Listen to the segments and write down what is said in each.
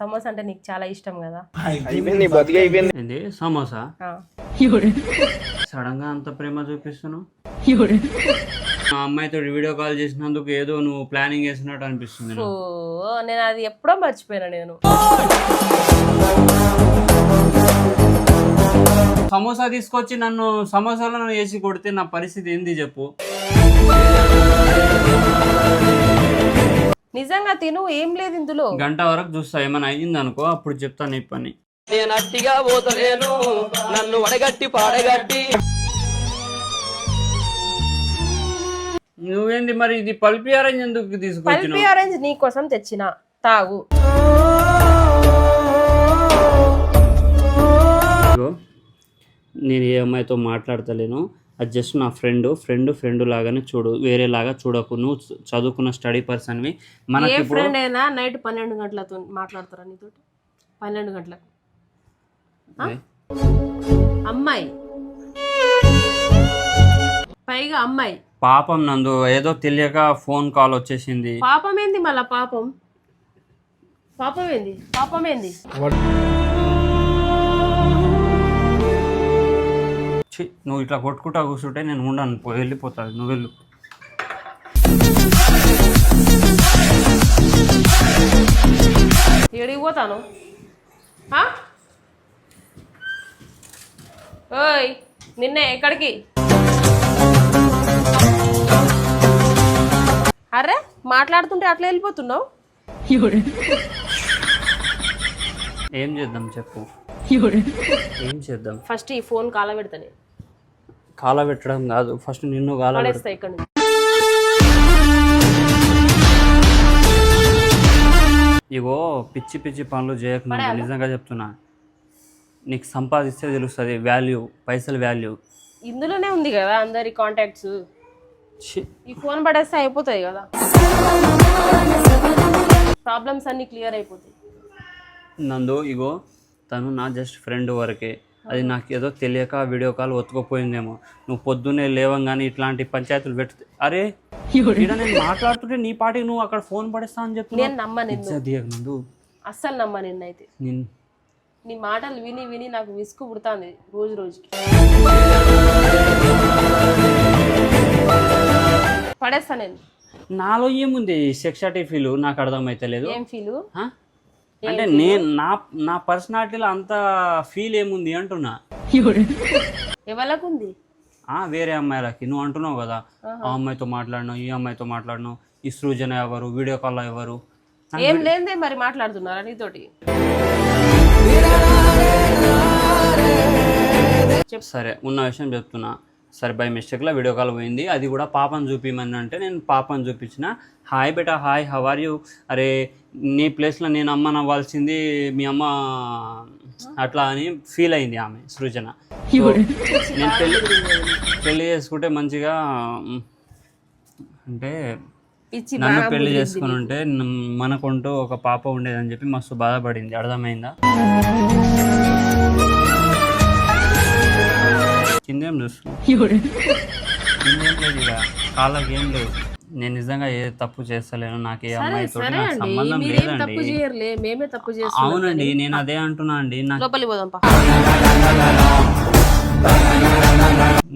సమోసా అంటే నీకు చాలా ఇష్టం కదా? ఏంది? సమోసా? ఆ. సడన్గా అంత ప్రేమ చూపిస్తున్నావు? మా అమ్మాయితో వీడియో కాల్ చేసినందుకు ఏదో నువ్వు ప్లానింగ్ చేసినట్టు అనిపిస్తుంది ఓ నాకు. నేను అది ఎప్పుడో మర్చిపోయినా నేను. సమోసా తీసుకొచ్చి నన్ను సమోసాలో నన్ను వేసి కొడితే నా పరిస్థితి ఏంది చెప్పు? నిజంగా తిను ఏం లేదు ఇందులో. గంట వరకు చూస్తా ఏమైనా అయ్యింది అనుకో అప్పుడు చెప్తాను నీ పని. నేను అట్టిగా పోతలేను నన్ను వడగట్టి పాడగట్టి. నువ్వేంది మరి ఇది పల్పి ఆరెంజ్ ఎందుకు పల్పి ఆరెంజ్ నీ కోసం తెచ్చిన. తాగు. నేను ఏ అమ్మాయితో మాట్లాడతలేను అది జస్ట్ నా ఫ్రెండ్ ఫ్రెండ్ ఫ్రెండ్ లాగానే చూడు వేరేలాగా చూడకు. నువ్వు చదువుకున్న స్టడీ పర్సన్వి మనకి ఏ ఇప్పుడు ఫ్రెండ్ అయినా నైట్ పన్నెండు గంటలతో మాట్లాడతారా నీతోటి పన్నెండు గంటలకు. అమ్మాయి. పైగా అమ్మాయి. పాపం నందు ఏదో తెలియక ఫోన్ కాల్ వచ్చేసింది. పాపం ఏంది మళ్ళా పాపం? పాపం ఏంది పాపం ఏంది ఛీ, నువ్వు ఇట్లా కొట్టుకుంటా కూర్చుంటే నేను ఉండను వెళ్ళిపోతాను నువ్వు వెళ్ళు. ఏడికి పోతాను? ఆ? ఓయ్ నిన్నే ఎక్కడికి? అరే మాట్లాడుతుంటే అట్లా వెళ్ళిపోతున్నావు? ఏం చేద్దాం చెప్పు. ఏం చేద్దాం? ఫస్ట్ ఈ ఫోన్ కాల పెడతానే కాల పెట్టడం కాదు. ఫస్ట్ నిన్ను కాల ఇగో పిచ్చి పిచ్చి పనులు చేయకు నువ్వు. నిజంగా చెప్తున్నా. నీకు సంపాదిస్తే తెలుస్తుంది వాల్యూ పైసలు వాల్యూ ఇందులోనే ఉంది కదా అందరి కాంటాక్ట్స్ ఈ ఫోన్ పడేస్తే అయిపోతాయి కదా. ప్రాబ్లమ్స్ అన్ని క్లియర్ అయిపోతాయి. నందు ఇగో తను నా జస్ట్ ఫ్రెండ్ వరకే. అది నాకు ఏదో తెలియక వీడియో కాల్ ఒత్తుకుపోయిందేమో. నువ్వు పొద్దున్నే లేవంగానే ఇట్లాంటి పంచాయతీలు పెట్టు అరే నేను మాట్లాడుతుంటే నీ పాటికి నువ్వు అక్కడ ఫోన్ పడేస్తా అని నేను తీయకు నందు. అస్సలు నమ్మ నిన్నైతే. నిన్ నీ మాటలు విని విని నాకు విసుగు పుడుతుంది రోజు రోజుకి. పడేస్తా నేను. నాలో ఏముంది సెక్షాటి ఫీల్ నాకు అర్థమైతే లేదు ఏం ఫీలు? అంటే నేను నా నా పర్సనాలిటీలో అంత ఫీల్ ఏముంది అంటున్నా. ఎవరికి ఆ వేరే అమ్మాయిలకి. నువ్వు అంటున్నావు కదా ఆ అమ్మాయితో మాట్లాడినావు ఈ అమ్మాయితో మాట్లాడినావు ఈ సృజన ఎవరు వీడియో కాల్ ఎవరు? ఏం లేదే మరి మాట్లాడుతున్నారా నీతోటి? సరే ఉన్న విషయం చెప్తున్నా. సరే బై మిస్టేక్లో వీడియో కాల్ పోయింది. అది కూడా పాపని చూపిమని అంటే నేను పాపని చూపించిన. Hi beta hi how are you అరే నీ ప్లేస్లో నేను అమ్మని అవ్వాల్సింది మీ అమ్మ అట్లా అని ఫీల్ అయింది ఆమె సృజన. నేను పెళ్ళి పెళ్ళి చేసుకుంటే మంచిగా అంటే నన్ను పెళ్ళి చేసుకుని ఉంటే మనకుంటూ ఒక పాప ఉండేదని చెప్పి మస్తు బాధపడింది. అర్థమైందా? కిందేం చూస్తున్నావు కిందేం లేదు ఇక. కాళ్ళకి ఏం లేవు. నేను నిజంగా ఏ తప్పు చేస్తలేను. నాకు ఏ అమ్మాయితో నాకు సంబంధం లేదండి. అవునండి నేను అదే అంటున్నా అండి.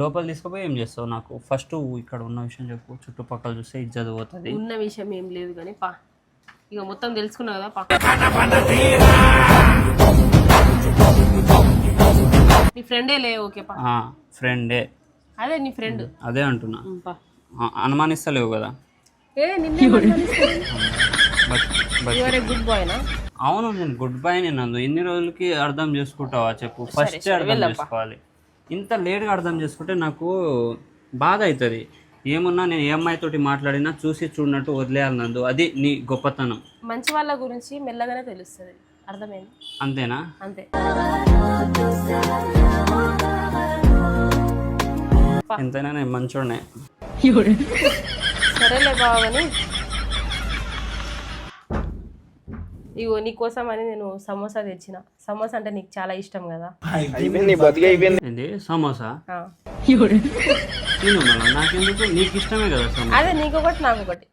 లోపల తీసుకుపోయి ఏం చేస్తావు నాకు? ఫస్ట్ ఇక్కడ ఉన్న విషయం చెప్పు. చుట్టుపక్కల చూస్తే ఇజ్జత్ పోతుంది. ఉన్న విషయం ఏం లేదు కానీ పా. ఇక మొత్తం తెలుసుకున్నావు కదా పా. నీ ఫ్రెండే లే ఓకే ఫ్రెండే అదే నీ ఫ్రెండ్ అదే అంటున్నా. అనుమానిస్తలేవు కదా? ఏ నిన్నే గుడ్ బాయ్ అవును నేను గుడ్ బై నేను ఇన్ని రోజులకి అర్థం చేసుకుంటావా చెప్పు? ఫస్ట్ అర్థం చేసుకోవాలి. ఇంత లేట్గా అర్థం చేసుకుంటే నాకు బాధ అవుతుంది ఏమున్నా నేను ఏ అమ్మాయితోటి మాట్లాడినా చూసి చూడనట్టు వదిలేయాలి నందు. అది నీ గొప్పతనం. మంచి వాళ్ళ గురించి మెల్లగానే తెలుస్తుంది. అర్థమైంది? అంతేనా? అంతే. ఎంతైనా నేను మంచోడే సరేలే బావని. ఇగో నీ కోసం అని నేను సమోసా తెచ్చిన. సమోసా అంటే నీకు చాలా ఇష్టం కదా. సమోసా? ఆ. తిను మళ్ళీ నాకెందుకు? నీకు ఇష్టమే కదా సమోసా. అదే నీకొకటి నాకొకటి.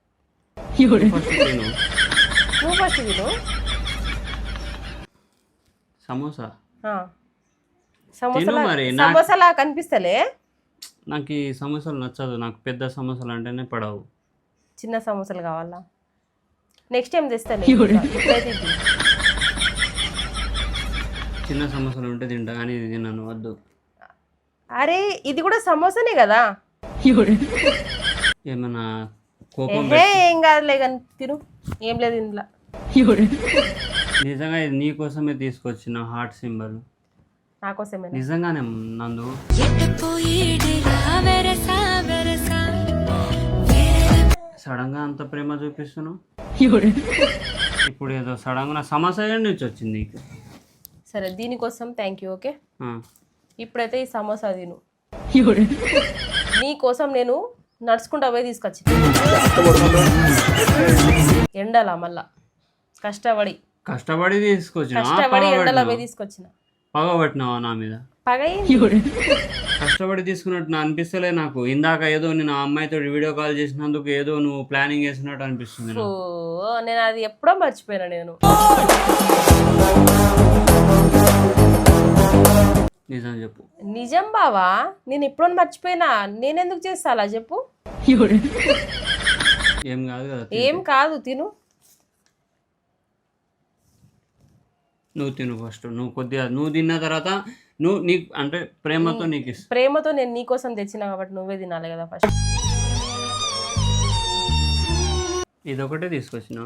నువ్వు ఫస్ట్ తిను. సమోసా? ఆ. సమోసాలా మరి, నాకు- సమోసాలా కనిపిస్తలే? నాకు ఈ సమోసాలు నచ్చదు నాకు పెద్ద సమోసాలు అంటేనే పడవు. చిన్న సమోసాలు కావాలా? నెక్స్ట్ టైం తెస్తాను. చిన్న సమోసాలు ఉంటే తింటా కానీ ఇది తిన్నాను వద్దు. అరే ఇది కూడా సమోసానే కదా? ఏమన్నా కోపం ఏహే ఏం కాదులే కానీ తిను. ఏం లేదు ఇంట్లో నిజంగా ఇది నీ కోసమే తీసుకొచ్చిన హార్ట్ సింబల్. నా కోసమే నిజంగానే నందు. సడన్గా అంత ప్రేమ చూపిస్తున్నావు? ఇప్పుడు ఏదో సడన్గా సమస్య నుంచి వచ్చింది. నీకు సరే దీనికోసం థ్యాంక్ యూ ఓకే. ఇప్పుడైతే ఈ సమోసా తిను. నీ కోసం నేను నడుచుకుంటా పోయి తీసుకొచ్చి ఎండలా మళ్ళా. కష్టపడి. కష్టపడి తీసుకొచ్చిన కష్టపడి ఎండలో పోయి తీసుకొచ్చిన. పగబట్టినావా నా మీద? పగ కష్టపడి తీసుకున్నట్టు నా అనిపిస్తలే నాకు. ఇందాక ఏదో నేను ఆ అమ్మాయితో వీడియో కాల్ చేసినందుకు ఏదో నువ్వు ప్లానింగ్ చేసినట్టు అనిపిస్తుంది నాకు. నేను అది ఎప్పుడో మర్చిపోయినా నేను. నిజం చెప్పు. నిజం బావా నేను ఎప్పుడో మర్చిపోయినా. నేనెందుకు చేస్తా అలా చెప్పు. ఏం కాదు కదా ఏం కాదు తిను. నువ్వు తిను ఫస్ట్ నువ్వు కొద్దిగా నువ్వు తిన్న తర్వాత నువ్వు నీకు అంటే ప్రేమతో నీకు ఇస్తా. ప్రేమతో నేను నీకోసం తెచ్చినా కాబట్టి నువ్వే తినాలి కదా ఫస్ట్ ఇదొకటే తీసుకొచ్చిన?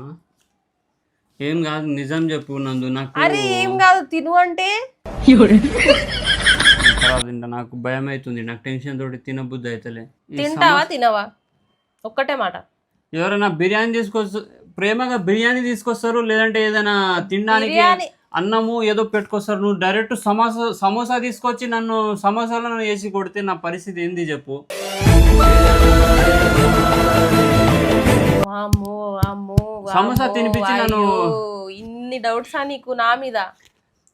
ఏం కాదు నిజం చెప్పు నందు నాకు అరే ఏం కాదు తిను అంటే? తర్వాత తింటా నాకు భయం అవుతుంది నాకు టెన్షన్ తోటి తినబుద్ధి అవుతలే. తింటావా తినవా? ఒక్కటే మాట. ఎవరైనా బిర్యానీ తీసుకొస్త ప్రేమగా బిర్యానీ తీసుకొస్తారు లేదంటే ఏదైనా తినడానికి అన్నము ఏదో పెట్టుకొస్తారు. నువ్వు డైరెక్ట్ సమోసా సమోసా తీసుకొచ్చి నన్ను సమోసాలను వేసి కొడితే నా పరిస్థితి ఏంది చెప్పు. వామ్మో వామ్మో సమోసా వామ్మో, తినిపించి నన్ను- అయ్యో, ఇన్ని డౌట్సా నీకు నా మీద?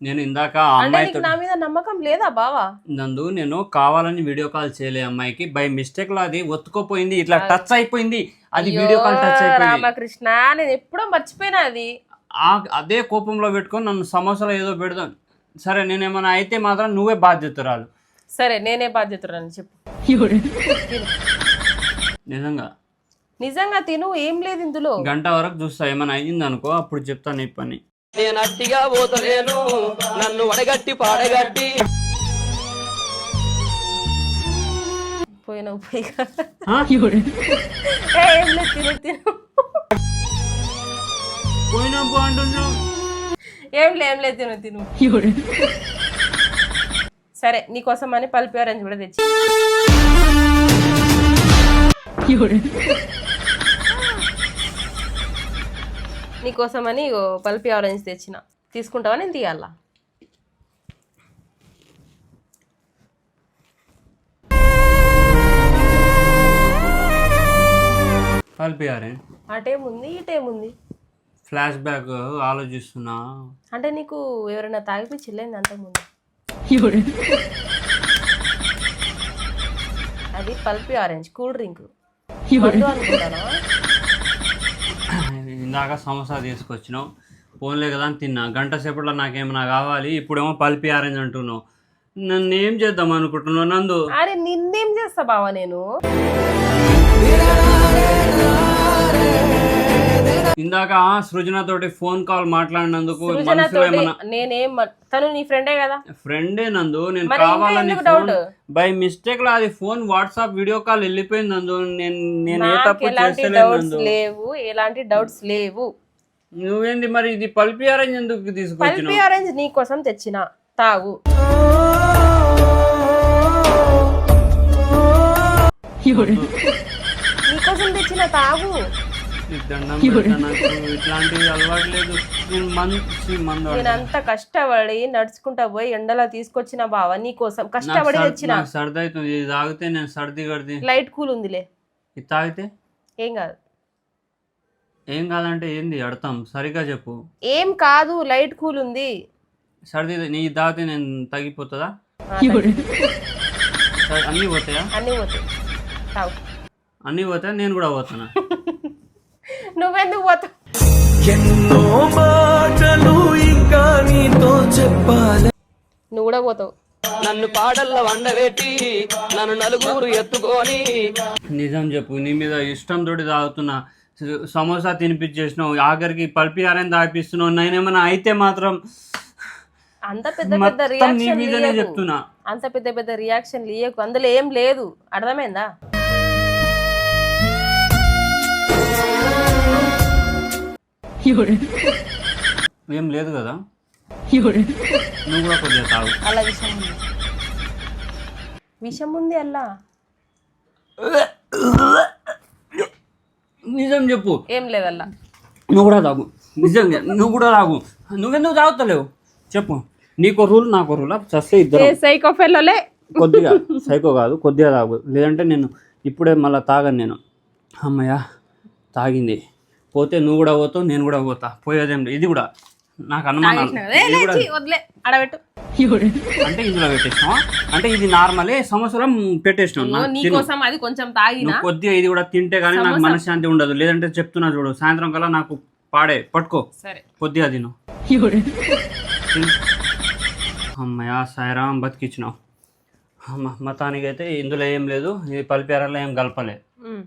నేను ఇందాక ఆ అంటే అమ్మాయితో నీకు నా మీద నమ్మకం లేదా బావా? నందు నేను కావాలని వీడియో కాల్ చేయలే అమ్మాయికి. బై మిస్టేక్లో అది ఒత్తుకోపోయింది ఇట్లా టచ్ అయిపోయింది. అది వీడియో కాల్ టచ్ అయ్యో, అయిపోయింది. రామకృష్ణ నేను ఎప్పుడో మర్చిపోయినా అది. అదే కోపంలో పెట్టుకొని నన్ను సమోసాలో ఏదో పెడదాం. సరే నేనేమైనా అయితే మాత్రం నువ్వే బాధ్యతరాలు. సరే నేనే బాధ్యతరాని చెప్పు. నిజంగా. నిజంగా తిను ఏం లేదు ఇందులో. గంట వరకు చూస్తా ఏమైనా అయ్యింది అనుకో అప్పుడు చెప్తాను ఈ పని. నేను అట్టిగా పోతలేను నన్ను వడగట్టి పాడగట్టి. పోయిన? ఏ, ఏం లేదు తిను తిను. పోయినా పో అంటున్నావు ఏం లేదు లేదు తిను. తిను సరే నీకోసం అని పల్పి ఆరెంజ్ కూడా తెచ్చి. నీకోసం అని పల్పి ఆరెంజ్ తెచ్చిన. తీసుకుంటావా నేను తీయాలా? కలిపియారే అటేముంది ఇటేముంది ఫ్లాష్ బ్యాక్ ఆలోచిస్తున్నా. అంటే నీకు ఎవరైనా తాగిపించిల్లేంది అంతకుముందు? అది పల్పి ఆరెంజ్ కూల్ డ్రింక్. ఇందాక సమోసా తీసుకొచ్చినావు ఫోన్లే కదా అని తిన్నా. గంట సేపట్లో నాకేమైనా కావాలి? ఇప్పుడేమో పల్పి ఆరెంజ్ అంటున్నావు. నన్ను ఏం చేద్దాం అనుకుంటున్నావు నందు? అరే నిన్నేం చేస్తా బావా నేను? ఇందాక సృజన తోటి ఫోన్ కాల్ మాట్లాడినందుకు సృజనతోటి నేనేం తను నీ ఫ్రెండే కదా. ఫ్రెండే నందు నేను కావాలని? బై మిస్టేక్లో అది ఫోన్ వాట్సాప్ వీడియో కాల్ వెళ్ళిపోయింది నందు. నేను నేను ఏ తప్పు చేస్తలేదు లేవు ఎలాంటి డౌట్స్ లేవు. నువ్వేంది మరి ఇది పల్పి ఆరెంజ్ ఎందుకు పల్పి తీసుకొచ్చినావు ఆరెంజ్ నీ కోసం తెచ్చిన. తాగు. నీకోసం తెచ్చిన తాగు. నీకు దండం పెడతా, నాకు. ఇట్లాంటివి అలవాటు లేదు. నేను మంచి మందు వాడతా. నేను అంత కష్టపడి నడుచుకుంటా పోయి ఎండలో తీసుకొచ్చిన బావ నీ కోసం కష్టపడి తెచ్చిన. నాకు సర్ది అవుతుంది ఇది తాగితే నేను సర్ది కడితే. లైట్ కూల్ ఉందిలే. ఇది తాగితే? ఏం కాదు. ఏం కాదంటే ఏంది? అడతాం సరిగా చెప్పు. ఏం కాదు. లైట్ కూల్ ఉంది. సర్ది నీ తాగితే నేను తగ్గిపోతుందా? అన్నీ పోతాయా? అన్నీ పోతాయి. అన్నీ పోతాయా? నేను కూడా పోతానా? నువ్వెందుకు పోతావు? ఎన్నో మాటలు ఇంకా నీతో చెప్పాలి. కూడా పోతావు. నన్ను పాడల్ల వండబెట్టి నన్ను నలుగురు ఎత్తుకొని. నిజం చెప్పు నీ మీద ఇష్టం తోటి తాగుతున్నా. సమోసా తినిపించేసినావు ఆఖరికి పల్పిహారం తాగిపిస్తున్నావు నేనేమన్నా అయితే మాత్రం అంత పెద్ద పెద్ద రియాక్షన్ మీదనే చెప్తున్నా. అంత పెద్ద పెద్ద రియాక్షన్ లీయకు అందులో ఏం లేదు. అర్థమైందా? ఏం లేదు కదా. నువ్వు కూడా కొద్దిగా తాగు. అలా విషయం ఉంది విషం ఉంది అల్లా? నిజం చెప్పు. ఏం లేదల్లా నువ్వు కూడా తాగు. నిజంగా నువ్వు కూడా తాగు. నువ్వెందుకు తాగుతలేవు? చెప్పు. నీకో రూల్ నాకో రూల్? చస్తే ఇద్దరు. సైకో ఫెల్లోలే కొద్దిగా. సైకో కాదు కొద్దిగా తాగు. లేదంటే నేను ఇప్పుడే మళ్ళీ తాగను నేను. అమ్మయ్య తాగింది. పోతే నువ్వు కూడా పోతావు నేను కూడా పోతా. పోయేదేం లేదు. ఇది కూడా నాకు అనుమానాలు ఇది కూడా వదిలే అడబెట్టు అంటే ఇందులో పెట్టేసినావా? అంటే ఇది నార్మలే సంవత్సరం పెట్టేసినావు. ఇదిగో నాకు నీ తిను. కోసం అది కొంచెం తాగినా? నువ్వు కొద్దిగా ఇది కూడా తింటే కానీ నాకు మనశ్శాంతి ఉండదు. లేదంటే చెప్తున్నా చూడు. సాయంత్రం కల్లా నాకు పాడే. పట్టుకో. సరే. కొద్దిగా తిను. తిను. అమ్మయ్య సాయిరాం బతికిచ్చినావు. అమ్మ మొత్తానికైతే ఇందులో ఏం లేదు. ఇది పల్పేరలో ఏం కలపలే. ఉమ్.